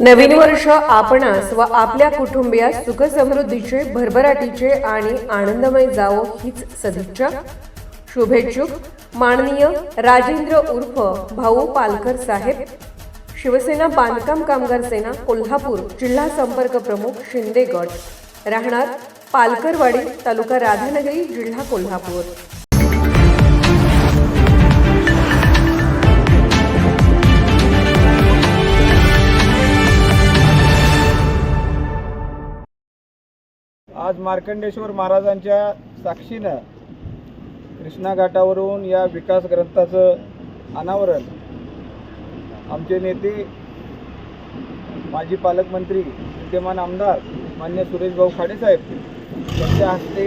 नवीन वर्ष आपणास व आपल्या कुटुंबियास सुखसमृद्धीचे भरभराटीचे आणि आनंदमय जावो हीच सदिच्छा. शुभेच्छुक माननीय राजेंद्र उर्फ भाऊ पालकर साहेब शिवसेना बांधकाम कामगार सेना कोल्हापूर जिल्हा संपर्क प्रमुख शिंदे गट राहणार पालकरवाडी तालुका राधानगरी जिल्हा कोल्हापूर. आज मार्कंडेश्वर महाराजांच्या साक्षीनं कृष्णा घाटावरून या विकास ग्रंथाचं अनावरण आमचे नेते माजी पालकमंत्री विद्यमान आमदार मान्य सुरेशभाऊ खाडेसाहेब यांच्या हस्ते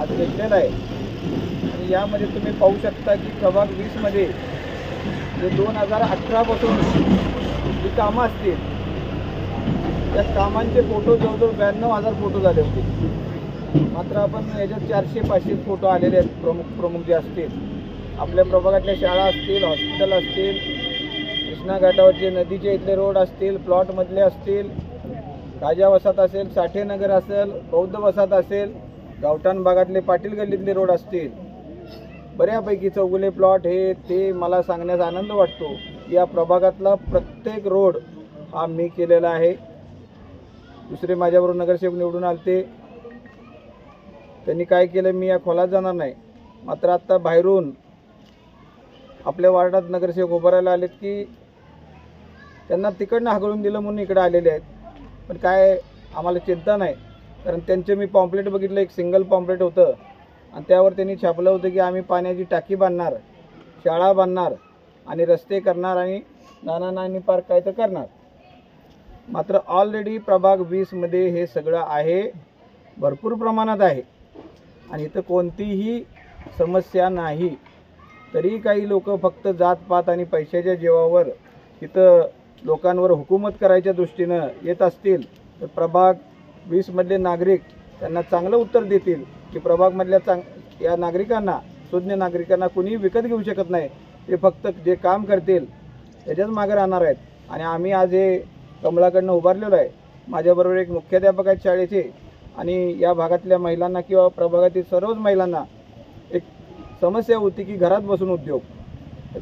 आज घेतलेलं आहे. आणि यामध्ये तुम्ही पाहू शकता की प्रभाग वीसमध्ये जे दोन हजार अठरापासून जी कामं असतील त्या कामांचे फोटो जवळजवळ ब्याण्णव हजार फोटो झाले होते. मात्र आपण याच्यात चारशे पाचशे फोटो आलेले आहेत. प्रमुख प्रमुख जे असतील आपल्या प्रभागातल्या शाळा असतील हॉस्पिटल असतील कृष्णा घाटावरचे नदीचे इथले रोड असतील प्लॉटमधले असतील राजा वसाहत असेल साठेनगर असेल बौद्ध वसाहत असेल गावठाण भागातले पाटील गल्लीतले रोड असतील बऱ्यापैकी चौगुले प्लॉट हे ते मला सांगण्यास आनंद वाटतो. या प्रभागातला प्रत्येक रोड हा मी केलेला आहे. दुसरे माझ्याबरोबर नगरसेवक निवडून आलते. त्यांनी काय केलं मी या खोलात जाणार नाही. मात्र आत्ता बाहेरून आपल्या वार्डात नगरसेवक उभारायला आलेत की त्यांना तिकडनं हाकलून दिलं म्हणून इकडे आलेले आहेत. पण काय आम्हाला चिंता नाही. कारण त्यांचे मी पॉम्पलेट बघितलं एक सिंगल पॉम्पलेट होतं. आणि त्यावर त्यांनी छापलं होतं की आम्ही पाण्याची टाकी बांधणार शाळा बांधणार आणि रस्ते करणार आणि नाना नानी पार्क काय तर करणार. मात्र ऑलरेडी प्रभाग वीसमध्ये हे सगळं आहे. भरपूर प्रमाणात आहे. आणि इथं कोणतीही समस्या नाही. तरी काही लोक फक्त जातपात आणि पैशाच्या जीवावर इथं लोकांवर हुकूमत करायच्या दृष्टीनं येत असतील तर प्रभाग वीसमधले नागरिक त्यांना चांगलं उत्तर देतील की प्रभागमधल्या चांग या नागरिकांना सुज्ञ नागरिकांना कुणीही विकत घेऊ शकत नाही. ते फक्त जे काम करतील त्याच्याच मागे राहणार आहेत. आणि आम्ही आज हे कमळाकडनं उभारलेलं आहे. माझ्याबरोबर एक मुख्याध्यापक आहेत शाळेचे आणि या भागातल्या महिलांना किंवा प्रभागातील सर्वच महिलांना एक समस्या होती की घरात बसून उद्योग.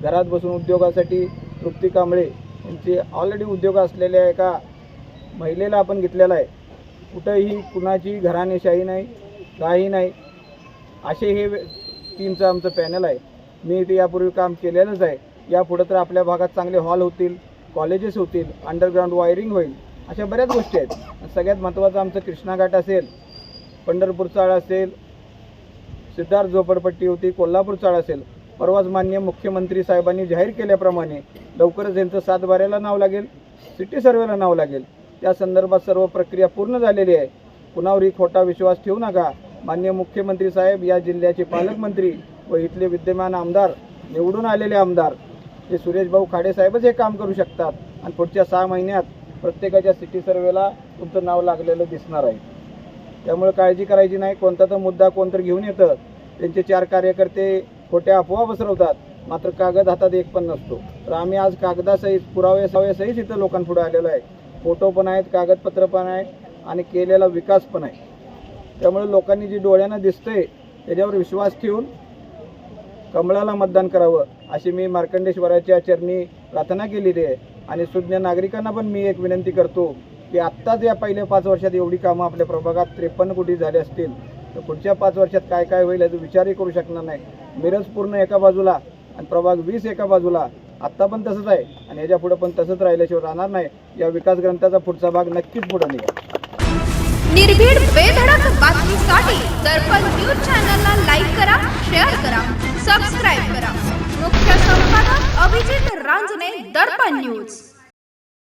घरात बसून उद्योगासाठी तृप्ती कांबळे यांचे ऑलरेडी उद्योग असलेल्या एका महिलेला आपण घेतलेला आहे. कुठंही कुणाची घराणेशाही नाही काही नाही. असे हे टीमचं आमचं पॅनल आहे. मी ते यापूर्वी काम केलेलंच आहे. यापुढं तर आपल्या भागात चांगले हॉल होतील. कॉलेजेस होतील अंडरग्राऊंड वायरिंग होईल अशा बऱ्याच गोष्टी आहेत. सगळ्यात महत्त्वाचं आमचं कृष्णा घाट असेल पंढरपूर चाळ असेल सिद्धार्थ झोपडपट्टी होती कोल्हापूर चाळ असेल परवाच मान्य मुख्यमंत्री साहेबांनी जाहीर केल्याप्रमाणे लवकरच यांचं सातबाऱ्याला नाव लागेल सिटी सर्वेला नाव लागेल. त्या संदर्भात सर्व प्रक्रिया पूर्ण झालेली आहे. कुणावरही खोटा विश्वास ठेवू नका. मान्य मुख्यमंत्री साहेब या जिल्ह्याचे पालकमंत्री व इथले विद्यमान आमदार निवडून आलेले आमदार ते सुरेशभाऊ खाडे साहेबच हे काम करू शकतात. आणि पुढच्या सहा महिन्यात प्रत्येकाच्या सिटी सर्वेला तुमचं नाव लागलेलं दिसणार आहे. त्यामुळे काळजी करायची नाही. कोणता तर मुद्दा कोणतरी घेऊन येतं. त्यांचे चार कार्यकर्ते खोट्या अफवा पसरवतात. मात्र कागद हातात एक पण नसतो. तर आम्ही आज कागदासहित पुरावे सहित इथं लोकांपुढे आलेलो आहे. फोटो पण आहेत कागदपत्र पण आहेत आणि केलेला विकास पण आहे. त्यामुळे लोकांनी जी डोळ्यानं दिसतंय त्याच्यावर विश्वास ठेवून कमळाला मतदान करावं. अशी मी मार्कंडेश्वराच्या चरणी प्रार्थना केलेली आहे. आणि सुज्ञ नागरिकांना पण मी एक विनंती करतो की आत्ताच या पहिल्या पाच वर्षात एवढी कामं आपल्या प्रभागात त्रेपन्न कोटी झाली असतील तर पुढच्या पाच वर्षात काय काय होईल याचा विचारही करू शकणार नाही. मिरज पूर्ण एका बाजूला आणि प्रभाग वीस एका बाजूला. आत्ता पण तसंच आहे आणि याच्यापुढे पण तसंच राहिल्याशिवाय राहणार नाही. या विकास ग्रंथाचा पुढचा भाग नक्कीच पुढे निघा निर्भीड बेधडक बातमीसाठी दर्पण न्यूज चॅनलला लाईक करा शेअर करा सबस्क्राईब करा मुख्य संपादक अभिजित रांजणे दर्पण न्यूज.